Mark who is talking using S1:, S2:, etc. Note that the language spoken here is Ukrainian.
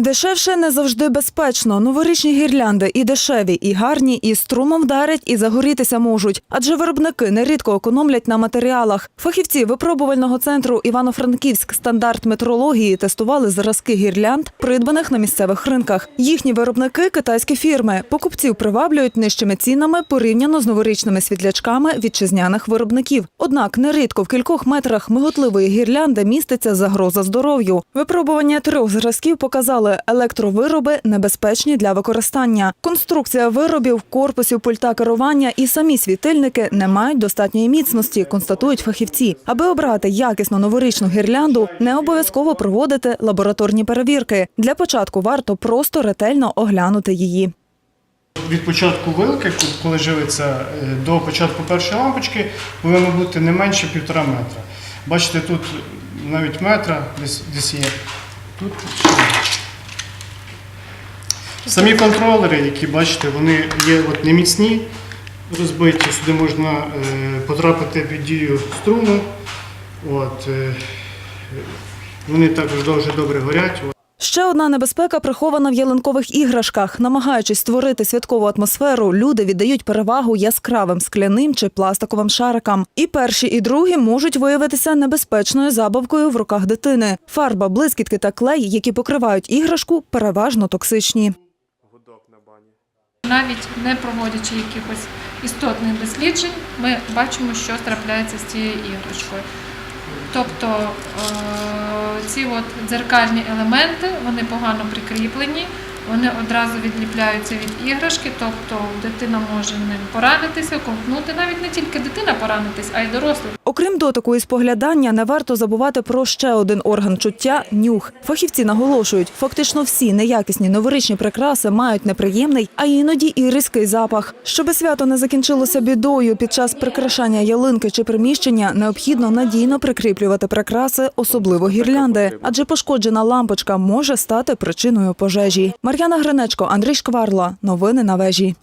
S1: Дешевше не завжди безпечно. Новорічні гірлянди і дешеві, і гарні, і струмом вдарять, і загорітися можуть. Адже виробники нерідко економлять на матеріалах. Фахівці випробувального центру Івано-Франківськ стандарт метрології тестували зразки гірлянд, придбаних на місцевих ринках. Їхні виробники китайські фірми. Покупців приваблюють нижчими цінами порівняно з новорічними світлячками вітчизняних виробників. Однак нерідко в кількох метрах миготливої гірлянди міститься загроза здоров'ю. Випробування трьох зразків показали, електровироби небезпечні для використання. Конструкція виробів, корпусів пульта керування і самі світильники не мають достатньої міцності, констатують фахівці. Аби обрати якісну новорічну гірлянду, не обов'язково проводити лабораторні перевірки. Для початку варто просто ретельно оглянути її.
S2: Від початку вилки, коли живиться е, до початку першої лампочки, повинно бути не менше півтора метра. Бачите, тут навіть метра десь, є. Тут. Самі контролери, які бачите, вони є от неміцні, розбиті. Сюди можна е, потрапити під дію струму. От, е, вони також дуже добре горять.
S1: Ще одна небезпека прихована в ялинкових іграшках. Намагаючись створити святкову атмосферу, люди віддають перевагу яскравим скляним чи пластиковим шарикам. І перші, і другі можуть виявитися небезпечною забавкою в руках дитини. Фарба, блискітки та клей, які покривають іграшку, переважно токсичні.
S3: Навіть не проводячи якихось істотних досліджень, ми бачимо, що трапляється з цією іграшкою. Тобто е, ці от дзеркальні елементи вони погано прикріплені, вони одразу відліпляються від іграшки, тобто дитина може ним поранитися, ковтнути. Навіть не тільки дитина поранитись, а й дорослий.
S1: Окрім дотику і споглядання, не варто забувати про ще один орган чуття нюх. Фахівці наголошують, фактично всі неякісні новорічні прикраси мають неприємний, а іноді і різкий запах. Щоби свято не закінчилося бідою під час прикрашання ялинки чи приміщення, необхідно надійно прикріплювати прикраси, особливо гірлянди, адже пошкоджена лампочка може стати причиною пожежі. Мар'яна Гринечко, Андрій Шкварла. Новини на вежі.